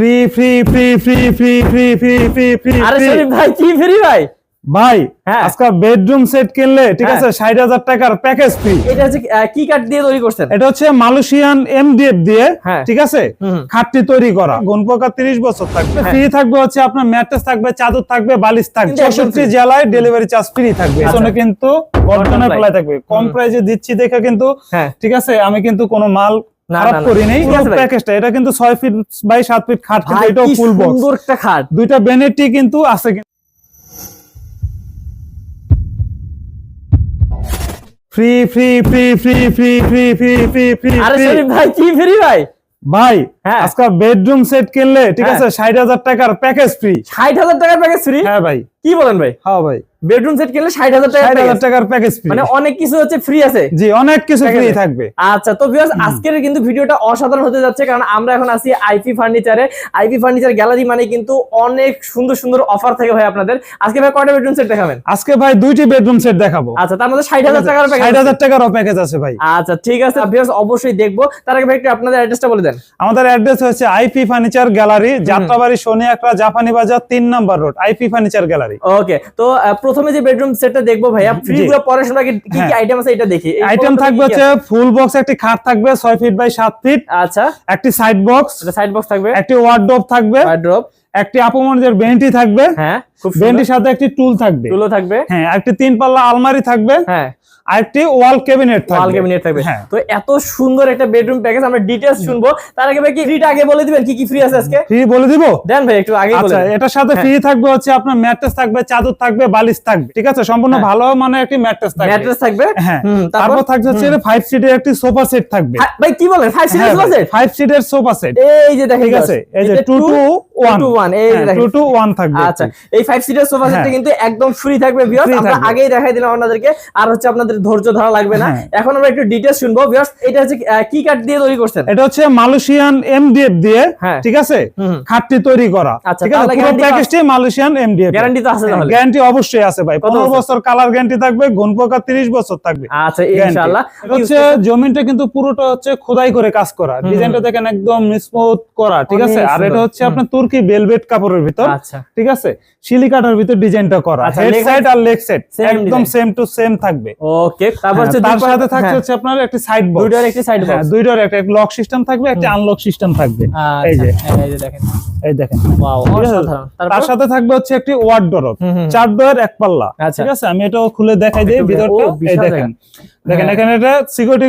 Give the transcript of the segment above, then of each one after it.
Free free free free free free free free free আরে শরীফ ভাই কি ফ্রি ভাই? ভাই হ্যাঁ। আজকে বেডরুম সেট কিনলে ঠিক হ্যাঁ। আছে ষাট হাজার টাকার প্যাকেজ ফ্রি এটা হচ্ছে কি কাঠ দিয়ে তৈরি করছেন? এটা হচ্ছে মালয়েশিয়ান এমডিএফ দিয়ে হ্যাঁ। ঠিক আছে। খাটটি তৈরি করা। গুণ প্রকার তিরিশ বছর থাকবে। ফ্রি থাকবে হচ্ছে আপনার ম্যাট্রেস থাকবে চাদর থাকবে বালিশ থাকবে। চৌষট্টি জেলায় ডেলিভারি চার্জ ফ্রি থাকবে। আচ্ছা। কিন্তু ply। প্লাই থাকবে। কম প্রাইসে দিচ্ছি দেখে কিন্তু ঠিক আছে আমি কিন্তু কোনো মাল খারাপ না, না। করি নাই ভাই। প্যাকেজটা এটা কিন্তু ছয় ফিট বাই সাত ফিট খাট কিন্তু এটাও ফুল বক্স সুন্দর একটা খাট দুইটা বেনেটি কিন্তু আছে free free free free free free free free free আরে শরীফ ভাই কি ফ্রি ভাই ভাই। আজকে বেডরুম সেট কিনলে ঠিক হ্যাঁ। আছে ষাট হাজার টাকার প্যাকেজ ফ্রি ষাট হাজার টাকার প্যাকেজ ফ্রি হ্যাঁ ভাই। কি বলেন ভাই? হ্যাঁ ভাই। বেডরুম সেট কিনলে ষাট হাজার টাকার হাজার টাকার প্যাকেজ ফ্রি মানে অনেক কিছু হচ্ছে ফ্রি আছে। জি অনেক কিছু ফ্রি থাকবে। আচ্ছা তো ভিউয়ার্স আজকের কিন্তু ভিডিওটা অসাধারণ হতে যাচ্ছে কারণ আমরা এখন আছি আইপি ফার্নিচারে আইপি ফার্নিচার গ্যালারি মানে কিন্তু অনেক সুন্দর সুন্দর অফার থাকে ভাই আপনাদের। আজকে ভাই কয়টা বেডরুম সেট দেখাবেন? আজকে ভাই দুইটি বেডরুম সেট দেখাবো। আচ্ছা তার মধ্যে ষাট হাজার টাকার ষাট হাজার টাকারও প্যাকেজ আছে ভাই। আচ্ছা ঠিক আছে। ভিউয়ার্স অবশ্যই দেখব। তার আগে ভাই একটু আপনাদের অ্যাড্রেসটা বলে দেন। আমাদের অ্যাড্রেস হচ্ছে আইপি ফার্নিচার গ্যালারি যাত্রাবাড়ি শনি একটা জাপানি বাজার তিন নম্বর road IP furniture gallery okay তো প্রথমে যে বেডরুম সেটটা দেখব ভাইয়া ফ্রিজ পরে শোনা কি কি হ্যাঁ। আইটেম আছে এটা দেখি। আইটেম থাকবে হচ্ছে ফুল বক্স একটি খাট থাকবে ছয় ফিট বাই সাত ফিট আচ্ছা। একটি সাইড বক্স সাইড বক্স থাকবে। একটি ওয়ার্ডরোব থাকবে। ওয়ার্ড্রপ একটি আপমনের বেন্টি থাকবে। হ্যাঁ বেন্টির সাথে একটি টুল থাকবে। টুলো থাকবে। হ্যাঁ একটি তিন পাল্লা আলমারি থাকবে। হ্যাঁ। আর ওয়াল ক্যাবিনেট থাকবে। ওয়াল ক্যাবিনেট থাকবে। তো এত সুন্দর একটা বেডরুম প্যাকেজ আমরা ডিটেইলস শুনব। তার আগে ভাই কি ফ্রিটা আগে বলে দিবেন? কি কি ফ্রি আছে আজকে? ফ্রি বলে দিব? দেন ভাই একটু আগে বলে আচ্ছা এটার সাথে ফ্রি থাকবে হচ্ছে আপনার ম্যাট্রেস থাকবে চাদর থাকবে বালিশ থাকবে। ঠিক আছে? সম্পূর্ণ হ্যাঁ। ভালো মানে একটি ম্যাট্রেস থাকবে। ম্যাট্রেস থাকবে? হ্যাঁ। তারপর? থাকছে হচ্ছে ফাইভ সিটের একটি সোফা সেট থাকবে। হ্যাঁ, ভাই কি বলেন? ফাইভ সিরিজ আছে ফাইভ সিটের সোফা সেট এই যে দেখেন ঠিক আছে? এই যে two two one two one এই যে টু দেখেন থাকবে আচ্ছা এই ফাইভ সিটার সোফা সেটটা হ্যাঁ। কিন্তু একদম ফ্রি থাকবে ভিউয়ার্স আমরা আগেই দেখাই দিলাম আপনাদেরকে আর হচ্ছে আপনাদের ধৈর্য ধরা লাগবে না। হ্যাঁ। এখন আমরা একটু ডিটেইলস শুনব। ভিউয়ার্স এটা হচ্ছে কি কাঠ দিয়ে তৈরি করছেন? এটা হচ্ছে মালয়েশিয়ান এমডিএফ দিয়ে হ্যাঁ। ঠিক আছে? খাটটি তৈরি করা। আচ্ছা, ঠিক আছে? পুরো প্যাকেজটি মালয়েশিয়ান এমডিএফ গ্যারান্টি তো আছে তাহলে। গ্যারান্টি অবশ্যই আছে ভাই। কত পনেরো বছর? বছর কালার গ্যারান্টি থাকবে গুণ প্রকার তিরিশ বছর থাকবে। আচ্ছা ইনশাআল্লাহ। হচ্ছে জমিনটা কিন্তু পুরোটা হচ্ছে খোদাই করে কাজ করা। ডিজাইনটা দেখেন একদম স্মুথ করা ঠিক আছে? আর এটা হচ্ছে আপনার তুর্কি বেলভেট কাপড়ের ভিতর আচ্ছা। ঠিক আছে? সিলিকাটার ভিতর ডিজাইনটা করা। আচ্ছা, হেড সাইড আর লেগ সাইড একদম। সেম টু সেম থাকবে। ওকে তারপর হ্যাঁ, হচ্ছে তার সাথে থাকছে হ্যাঁ, হচ্ছে আপনার একটি সাইড বক্স দুইটার একটি সাইড বক্স দুইটার একটা লক সিস্টেম থাকবে একটা আনলক সিস্টেম থাকবে। এই যে। এই যে দেখেন। এই দেখেন। ওয়াও অসাধারণ। তার সাথে থাকবে হচ্ছে একটি ওয়ার্ড ডরপ। চার ডয়ের এক পাল্লা। আচ্ছা। ঠিক আছে? আমি এটাও খুলে দেখাই দিই ভিতরটা। এই দেখেন। দেখেন হ্যাঁ। এখানে এটা সিকিউরিটি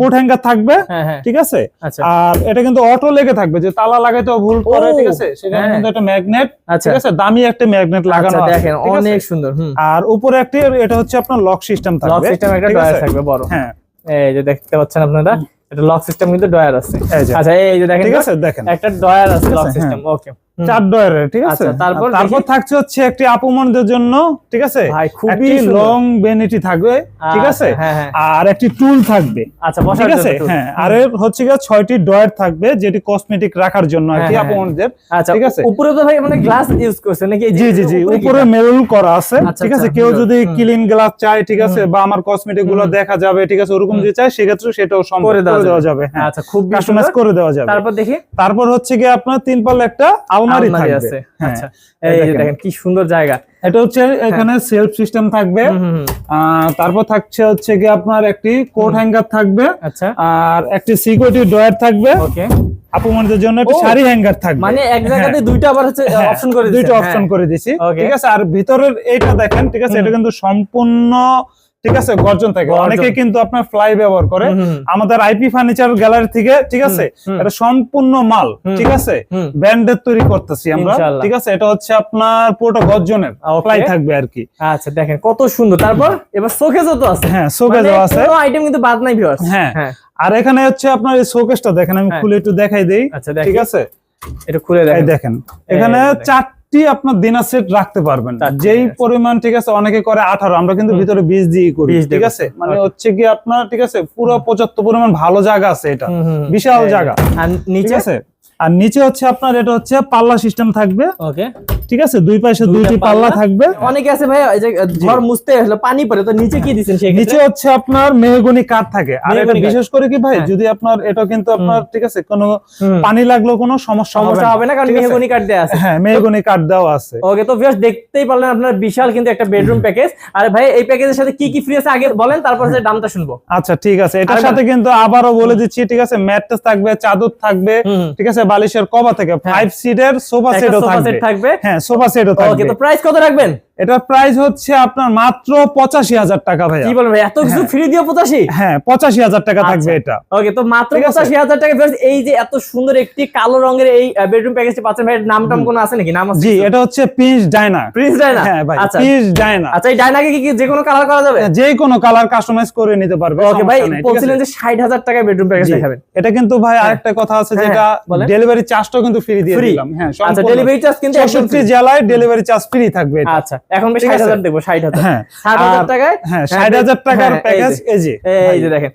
কোট হ্যাঙ্গার থাকবে হ্যাঁ হ্যাঁ। ঠিক আছে? আচ্ছা। আর এটা কিন্তু অটো লেগে থাকবে যে তালা লাগাইতে ভুল করে ঠিক আছে? সেখানে হ্যাঁ। কিন্তু একটা ম্যাগনেট আচ্ছা। ঠিক আছে? দামি একটা ম্যাগনেট লাগানো আচ্ছা আছে, দেখেন অনেক সুন্দর আর উপরে একটি এটা হচ্ছে আপনার লক সিস্টেম থাকবে লক সিস্টেম একটা ডয়ার থাকবে বড়। হ্যাঁ। এই যে দেখতে পাচ্ছেন আপনারা এটা লক সিস্টেম কিন্তু ডয়ার আছে। আচ্ছা এই যে দেখেন ঠিক আছে? দেখেন। একটা ডয়ার আছে লক সিস্টেম ওকে চার ডয়ারের ঠিক আছে? আচ্ছা, তারপর তারপর থাকছে হচ্ছে একটি আপুমনদের জন্য ঠিক আছে? খুবই লং বেনিটি থাকবে ঠিক আছে? আচ্ছা, হ্যাঁ, হ্যাঁ। আর একটি টুল থাকবে আচ্ছা ঠিক আছে? হ্যাঁ আর হচ্ছে গিয়ে ছয়টি ডয়ার থাকবে যেটি কসমেটিক রাখার জন্য আর কি। আপুমনদের ঠিক আছে? উপরে তো ভাই মানে গ্লাস ইউজ করছে নাকি জি জি জি উপরে? মেরুল করা আছে ঠিক আছে? কেউ যদি। ক্লিন গ্লাস চায় ঠিক আছে বা আমার কসমেটিকগুলো দেখা যাবে ঠিক আছে ওরকম যদি চায় সেক্ষেত্রে সেটাও সম্ভব করে দেওয়া যাবে। হ্যাঁ। আচ্ছা খুব কাস্টমাইজ করে দেওয়া যাবে। তারপর দেখি। তারপর হচ্ছে গিয়ে আপনার তিন পাল্লা একটা আলমারি আলমারি আছে। হ্যাঁ আচ্ছা এই দেখেন। কি সুন্দর জায়গা। এটা হচ্ছে এখানে সেলফ সিস্টেম থাকবে। তারপর থাকছে হচ্ছে কি আপনার একটি কোট হ্যাঙ্গার থাকবে। আচ্ছা। আর একটি সিকিউরিটি ডয়ার থাকবে। ওকে। আপুমানদের জন্য একটা শাড়ি হ্যাঙ্গার থাকবে। মানে এক জায়গাতে দুইটা আবার হচ্ছে হ্যাঁ, অপশন করে দুইটা অপশন হ্যাঁ। করে দিয়েছি। ঠিক আছে আর ভিতরের এইটা দেখেন ঠিক আছে এটা কিন্তু সম্পূর্ণ ঠিক আছে? গর্জন থাকে। অনেকে কিন্তু আপনার ফ্লাই ব্যবহার করে। আমাদের আইপি ফার্নিচার গ্যালারি থেকে ঠিক আছে? এটা সম্পূর্ণ মাল ঠিক আছে। ব্র্যান্ডের তৈরি করতেছি আমরা ঠিক আছে? এটা হচ্ছে আপনার পুরোটা গর্জনের ফ্লাই থাকবে আর কি। আচ্ছা দেখেন কত সুন্দর। তারপর এবার শোকেজও তো আছে। হ্যাঁ শোকেজ আছে। কোনো আইটেম কিন্তু বাদ নাই ভিউয়ার্স হ্যাঁ। হ্যাঁ। আর এখানে হচ্ছে আপনার এই শোকেসটা দেখেন আমি হ্যাঁ। খুলে একটু দেখাই দেই আচ্ছা ঠিক আছে? এটা খুলে দেখেন। এখানে এই চারটি আপনার দিনার সেট রাখতে পারবেন যেই পরিমাণ ঠিক আছে অনেকে করে আঠারো আমরা কিন্তু ভিতরে বিশ দিয়ে করি ঠিক আছে? মানে হচ্ছে কি আপনার ঠিক আছে পুরো পঁচাত্তর পরিমাণ ভালো জায়গা আছে এটা। বিশাল এই জায়গা। আর নিচে? আছে? আর নিচে হচ্ছে আপনার এটা হচ্ছে পাল্লা সিস্টেম থাকবে। ওকে ঠিক আছে? দুই পাশে দুইটি পাল্লা। থাকবে। অনেকে আছে ভাই এই যে ঘর মুছতে আসলে পানি পড়ে তো নিচে কি দিচ্ছেন সেই নিচে হচ্ছে আপনার মেহগনি কাঠ থাকে। আর এটা বিশেষ করে কি ভাই হ্যাঁ। যদি আপনার এটা কিন্তু আপনার ঠিক আছে কোনো পানি লাগলেও কোনো সমস্যা সমস্যা হবে না কারণ মেহগনি কাঠ দেয়া আছে। হ্যাঁ মেহগনি কাঠ দেওয়া আছে। ওকে তো ভিউয়ার্স দেখতেই পারলেন আপনার বিশাল কিন্তু একটা বেডরুম প্যাকেজ আর ভাই এই প্যাকেজের সাথে কি কি ফ্রি আছে আগে বলেন তারপর হচ্ছে দামটা শুনব। আচ্ছা ঠিক আছে। এটার সাথে কিন্তু আবারও বলে দিচ্ছি ঠিক আছে ম্যাট্রেস থাকবে চাদর থাকবে ঠিক আছে বালিশের কভার থেকে ফাইভ সিটের সোফা সেটও সোফা থাকবে। সেট থাকবে। হ্যাঁ সোফা সেটও ওকে থাকবে। তো প্রাইস কত রাখবেন? এটার প্রাইস হচ্ছে আপনার মাত্র পঁচাশি হাজার টাকা ভাই কি বলবেন এত কিছু ফ্রি দিয়ে পঁচাশি? হ্যাঁ পঁচাশি হাজার টাকা থাকবে আচ্ছা। এটা। ওকে তো মাত্র পঁচাশি হাজার টাকা এই যে এত সুন্দর একটি কালো রঙের এই বেডরুম প্যাকেজটি পাচ্ছেন ভাই নাম টাম কোনো আছে নাকি? নাম আছে জি এটা হচ্ছে পিস ডাইনা প্রিন্স ডায়না হ্যাঁ ভাই আচ্ছা। পিস ডাইনা আচ্ছা এই ডায়নাকে কি যে কোনো কালার করা যাবে? যে কোনো কালার কাস্টমাইজ করে নিতে পারবে ওকে ভাই বলছিলেন যে ষাট হাজার টাকায় বেডরুম প্যাকেজ। দেখাবেন। এটা কিন্তু ভাই হ্যাঁ। আরেকটা কথা আছে হ্যাঁ, যেটা ডেলিভারি চার্জটাও কিন্তু ফ্রি দিয়ে দিলাম। হ্যাঁ আচ্ছা ডেলিভারি চার্জ কিন্তু একদম চৌষট্টি free। জেলায় ডেলিভারি চার্জ ফ্রি থাকবে এটা। আচ্ছা এখন বেশ ঠিক ষাট আছে? হাজার দেখব ষাট হাজার। হ্যাঁ ষাট হাজার আর- টাকায় হ্যাঁ ষাট হাজার টাকার হ্যাঁ, প্যাকেজ। এই যে এই যে দেখেন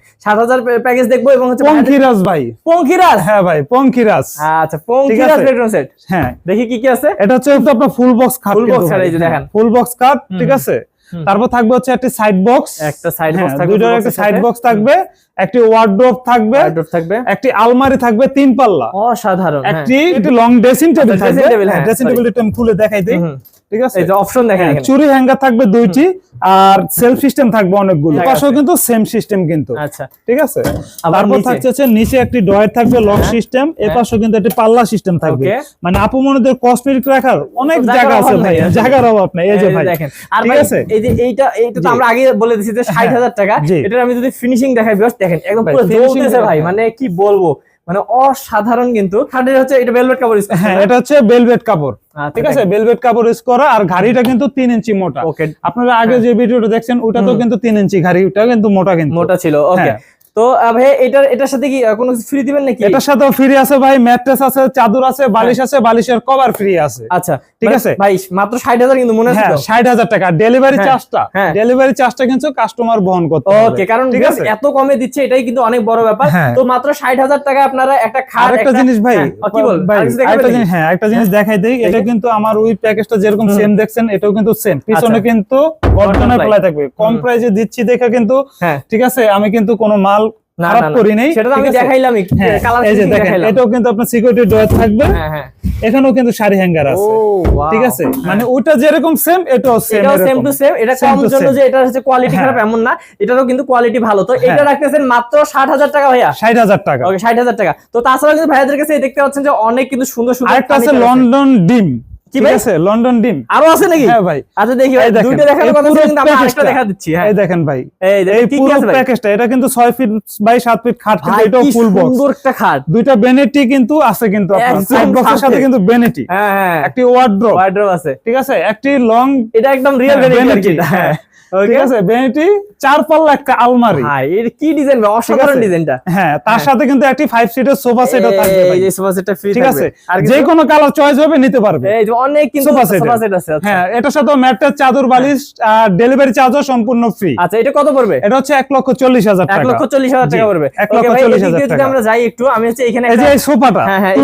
প্যাকেজ দেখব এবং হচ্ছে পঙ্কিরাজ ভাই। পঙ্কিরাজ হ্যাঁ ভাই পঙ্কিরাজ আচ্ছা পঙ্কিরাজ বেডরুম সেট হ্যাঁ। দেখি কি কি আছে। এটা হচ্ছে আপনার ফুল বক্স খাট box খাট, এই যে দেখেন। ফুল বক্স খাট ঠিক আছে? তারপর থাকবে হচ্ছে একটি সাইড বক্স একটা সাইড বক্স থাকবে full একটা সাইড বক্স থাকবে একটি ওয়ার্ড্রোব থাকবে Wardrobe থাকবে। একটি আলমারি থাকবে তিন পাল্লা। অসাধারণ হ্যাঁ। একটি একটি লং ড্রেসিং টেবিল থাকবে। table, হ্যাঁ, ড্রেসিং. টেবিলটা আমি খুলে দেখাই দিই। ঠিক আছে? এই যে অপশন দেখেন হ্যাঁ, চুরি হ্যাঙ্গার থাকবে দুইটি আর সেলফ সিস্টেম থাকবে অনেকগুলো। পাশেও কিন্তু সেম সিস্টেম কিন্তু। আচ্ছা। ঠিক আছে? তারপর থাকছে হচ্ছে নিচে একটি ডয়ার থাকবে লক সিস্টেম এর পাশেও কিন্তু একটি পাল্লা সিস্টেম থাকবে। মানে আপু মনেদের কসমেটিক রাখার অনেক জায়গা আছে ভাই জায়গার অভাব নাই। এই যে ভাই দেখেন। আর ঠিক আছে? এই যে এইটা এইটা তো আমরা আগে বলে দিছি যে ষাট হাজার টাকা। জি। এটার আমি যদি ফিনিশিং দেখাই বিকজ দেখেন একদম পুরো জ্বলতেছে ভাই মানে কি বলব? মানে অসাধারণ কিন্তু। খাটের হচ্ছে এটা ভেলভেট কাপড় ইউজ হ্যাঁ এটা হচ্ছে বেলভেট কাপড়। আচ্ছা, ঠিক আছে? বেলভেট কাপড় ইউজ করা আর ঘাড়িটা কিন্তু তিন ইঞ্চি মোটা। ওকে আপনারা আগে যে ভিডিওটা দেখছেন ওটা তো কিন্তু তিন ইঞ্চি ঘাড়িটা কিন্তু মোটা কিন্তু। মোটা ছিল ওকে হ্যাঁ। তো ভাই এটার এটার সাথে কি কোনো ফ্রি দিবেন নাকি এটার সাথেও ফ্রি আছে ভাই ম্যাট্রেস আছে চাদর আছে বালিশ আছে বালিশের কভার ফ্রি আছে আচ্ছা ঠিক আছে। ভাই মাত্র ষাট হাজার কিন্তু মনে আছে হ্যাঁ তো? ষাট হাজার টাকা ডেলিভারি হ্যাঁ, চার্জটা হ্যাঁ। ডেলিভারি চার্জটা কিন্তু কাস্টমার বহন করতে হবে ওকে কারণ ঠিক ঠিক আছে এত কমে দিচ্ছে এটাই কিন্তু অনেক বড় ব্যাপার হ্যাঁ। তো মাত্র ষাট হাজার টাকা আপনারা একটা খাট একটা- জিনিস ভাই হ্যাঁ, কি বল নাকি? জিনিস হ্যাঁ একটা জিনিস দেখাই দেই এটা কিন্তু আমার ওই প্যাকেজটা যেরকম সেম দেখছেন এটাও কিন্তু সেম পিছনে আচ্ছা। কিন্তু ply। প্লাই থাকবে কম। প্রাইসে দিচ্ছি দেখে কিন্তু হ্যাঁ ঠিক আছে আমি কিন্তু কোনো মাল খারাপ না, না। করি নাই সেটা আমি দেখাইলাম হ্যাঁ, কালার এই যে দেখেন দেখাইলাম। এটাও কিন্তু আপনার সিকিউরিটি ডোর থাকবে। হ্যাঁ হ্যাঁ। এখানেও কিন্তু শাড়ি হ্যাঙ্গার আছে। ঠিক আছে? মানে ওটা যেরকম সেম এটাও সেম এটাও সেম টু সেম এটা Same কম জন্য যে এটা হচ্ছে কোয়ালিটি। খারাপ এমন না এটারও কিন্তু কোয়ালিটি ভালো। তো এটা। রাখতেছেন মাত্র ষাট হাজার টাকা ভাইয়া। ষাট হাজার টাকা। ওকে ষাট হাজার টাকা। তো তাছাড়া কিন্তু ভাইয়াদের কাছে দেখতে পাচ্ছেন যে অনেক কিন্তু সুন্দর সুন্দর আছে লন্ডন ডিম কি ভাই? আছে লন্ডন ডিম আরও আছে নাকি? হ্যাঁ ভাই। আচ্ছা দেখি ভাই দেখানোর কথা ছিল কিন্তু আমি আরেকটা দেখা দিচ্ছি হ্যাঁ। এই দেখেন ভাই। এই পুরো প্যাকেজটা এটা কিন্তু ছয় ফিট বাই সাত ফিট খাট কিন্তু এটাও ফুল বক্স সুন্দর একটা খাট। দুইটা বেনেটি কিন্তু আছে কিন্তু আপনার সাইড বক্সের সাথে। কিন্তু বেনেটি হ্যাঁ হ্যাঁ। একটি ওয়ার্ড্রপ ওয়ার্ড্রপ আছে। ঠিক আছে একটি লং এটা একদম রিয়েল কি। হ্যাঁ। ওকে ঠিক আছে বেনেটি চার পাল্লা একটা আলমারি। ভাই এর কি ডিজাইন অসাধারণ ডিজাইনটা হ্যাঁ তার সাথে কিন্তু একটি ফাইভ সিটের সোফা সেটও থাকবে এই যে সোফা সেটটা ফ্রি ঠিক আছে? যে কোনো কালার চয়েস হবে নিতে পারবে। এই যে অনেক কিন্তু সোফা সেট আছে আচ্ছা। হ্যাঁ এটার সাথে ম্যাট্রেস চাদর বালিশ আর ডেলিভারি চার্জও সম্পূর্ণ ফ্রি আচ্ছা এটা কত পড়বে? এটা হচ্ছে এক লক্ষ চল্লিশ হাজার এক লক্ষ চল্লিশ হাজার টাকা পড়বে। এক লক্ষ হাজার যদি আমরা যাই একটু আমি হচ্ছে এখানে এই যে সোফাটা হ্যাঁ, হ্যাঁ, টু।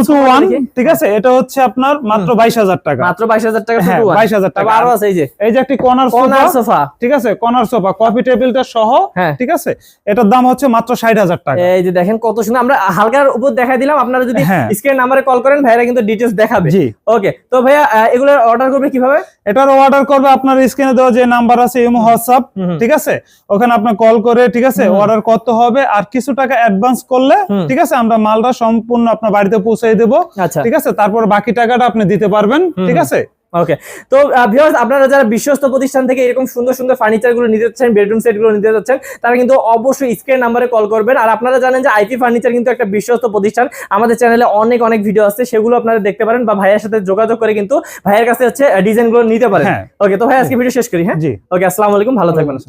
ঠিক আছে? এটা হচ্ছে আপনার মাত্র বাইশ হাজার টাকা। মাত্র বাইশ হাজার টাকা হ্যাঁ, টু 22,000 টাকা। আরও আছে এই যে। এই যে একটি কর্নার সোফা ঠিক আছে? কর্নার সোফা কফি টেবিলটা সহ হ্যাঁ। ঠিক আছে? এটার দাম হচ্ছে মাত্র ষাট হাজার টাকা। এই যে দেখেন কত সুন্দর আমরা হালকার উপর দেখা দিলাম আপনারা যদি। স্ক্রিন নাম্বারে কল করেন ভাইরা কিন্তু ডিটেলস দেখাবে। জি। ওকে তো ভাইয়া আহ, এগুলো অর্ডার করবে কীভাবে? এটার অর্ডার করবে আপনার স্ক্রিনে দেওয়া যে নাম্বার আছে ইমো হোয়াটসঅ্যাপ। ঠিক আছে? ওখানে আপনার কল করে ঠিক আছে অর্ডার করতে হবে আর কিছু টাকা অ্যাডভান্স করলে ঠিক আছে আমরা মালটা সম্পূর্ণ আপনার বাড়িতে পৌঁছে দেবো আচ্ছা। ঠিক আছে? তারপর বাকি টাকাটা আপনি দিতে পারবেন ঠিক আছে? ওকে তো ভিউয়ার্স আপনারা যারা বিশ্বস্ত প্রতিষ্ঠান থেকে এরকম সুন্দর সুন্দর ফার্নিচারগুলো নিতে চাচ্ছেন বেডরুম সেটগুলো নিতে চাচ্ছেন তারা কিন্তু অবশ্যই স্ক্রিন নাম্বারে কল করবেন। আর আপনারা জানেন যে আইপি ফার্নিচার কিন্তু একটা বিশ্বস্ত প্রতিষ্ঠান। আমাদের চ্যানেলে অনেক অনেক ভিডিও আছে সেগুলো আপনারা দেখতে পারেন বা ভাইয়ের সাথে যোগাযোগ করে কিন্তু ভাইয়ের কাছে হচ্ছে ডিজাইনগুলো নিতে পারেন। হ্যাঁ। ওকে তো ভাই আজকে ভিডিও শেষ করি হ্যাঁ? জি। ওকে আসসালামু আলাইকুম ভালো থাকবেন।